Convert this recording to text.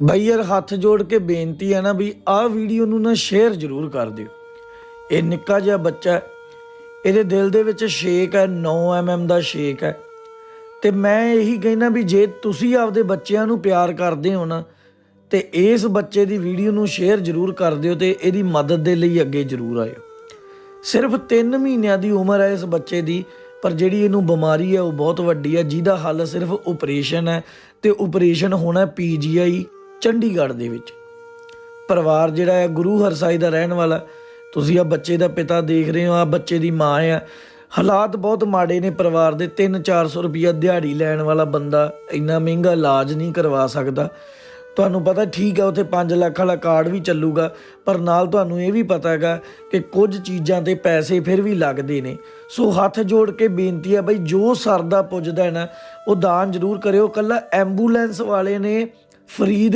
ਬਈ ਯਾਰ ਹੱਥ ਜੋੜ ਕੇ ਬੇਨਤੀ ਹੈ ਨਾ ਵੀ ਆਹ ਵੀਡੀਓ ਨੂੰ ਨਾ ਸ਼ੇਅਰ ਜ਼ਰੂਰ ਕਰ ਦਿਓ। ਇਹ ਨਿੱਕਾ ਜਿਹਾ ਬੱਚਾ ਇਹਦੇ ਦਿਲ ਦੇ ਵਿੱਚ ਸ਼ੇਕ ਹੈ 9 mm ਦਾ ਸ਼ੇਕ ਹੈ। ਤੇ ਮੈਂ ਇਹੀ ਕਹਿਣਾ ਵੀ ਜੇ ਤੁਸੀਂ ਆਪਦੇ ਬੱਚਿਆਂ ਨੂੰ ਪਿਆਰ ਕਰਦੇ ਹੋ ਨਾ, ਤੇ ਇਸ ਬੱਚੇ ਦੀ ਵੀਡੀਓ ਨੂੰ ਸ਼ੇਅਰ ਜ਼ਰੂਰ ਕਰ ਦਿਓ ਤੇ ਇਹਦੀ ਮਦਦ ਦੇ ਲਈ ਅੱਗੇ ਜ਼ਰੂਰ ਆਇਓ। ਸਿਰਫ 3 ਮਹੀਨਿਆਂ ਦੀ ਉਮਰ ਹੈ ਇਸ ਬੱਚੇ ਦੀ, ਪਰ ਜਿਹੜੀ ਇਹਨੂੰ ਬਿਮਾਰੀ ਹੈ ਉਹ ਬਹੁਤ ਵੱਡੀ ਹੈ, ਜਿਹਦਾ ਹੱਲ ਸਿਰਫ ਆਪਰੇਸ਼ਨ ਹੈ ਤੇ ਆਪਰੇਸ਼ਨ ਹੋਣਾ ਪੀਜੀਆਈ ਚੰਡੀਗੜ੍ਹ ਦੇ ਵਿੱਚ। ਪਰਿਵਾਰ ਜਿਹੜਾ ਹੈ, ਗੁਰੂ ਹਰਸਾਈ ਦਾ ਰਹਿਣ ਵਾਲਾ। ਤੁਸੀਂ ਆ ਬੱਚੇ ਦਾ ਪਿਤਾ ਦੇਖ ਰਹੇ ਹੋ ਆ ਬੱਚੇ ਦੀ ਮਾਂ ਆ ਹਾਲਾਤ ਬਹੁਤ ਮਾੜੇ ਨੇ ਪਰਿਵਾਰ ਦੇ। 3-400 ਰੁਪਈਆ ਦਿਹਾੜੀ ਲੈਣ ਵਾਲਾ ਬੰਦਾ ਇੰਨਾ ਮਹਿੰਗਾ ਇਲਾਜ ਨਹੀਂ ਕਰਵਾ ਸਕਦਾ। ਤੁਹਾਨੂੰ ਪਤਾ ਠੀਕ ਹੈ ਉੱਥੇ 5 ਲੱਖ ਵਾਲਾ ਕਾਰਡ ਵੀ ਚੱਲੂਗਾ। ਪਰ ਨਾਲ ਤੁਹਾਨੂੰ ਇਹ ਵੀ ਪਤਾ ਹੈਗਾ ਕਿ ਕੁਝ ਚੀਜ਼ਾਂ ਤੇ ਪੈਸੇ ਫਿਰ ਵੀ ਲੱਗਦੇ ਨੇ। ਸੋ ਹੱਥ ਜੋੜ ਕੇ ਬੇਨਤੀ ਹੈ ਬਈ, ਜੋ ਸਰਦਾ ਪੁੱਜਦਾ ਹੈ ਨਾ, ਉਹ ਦਾਨ ਜ਼ਰੂਰ ਕਰਿਓ। ਕੱਲਾ ਐਂਬੂਲੈਂਸ ਵਾਲੇ ਨੇ ਫਰੀ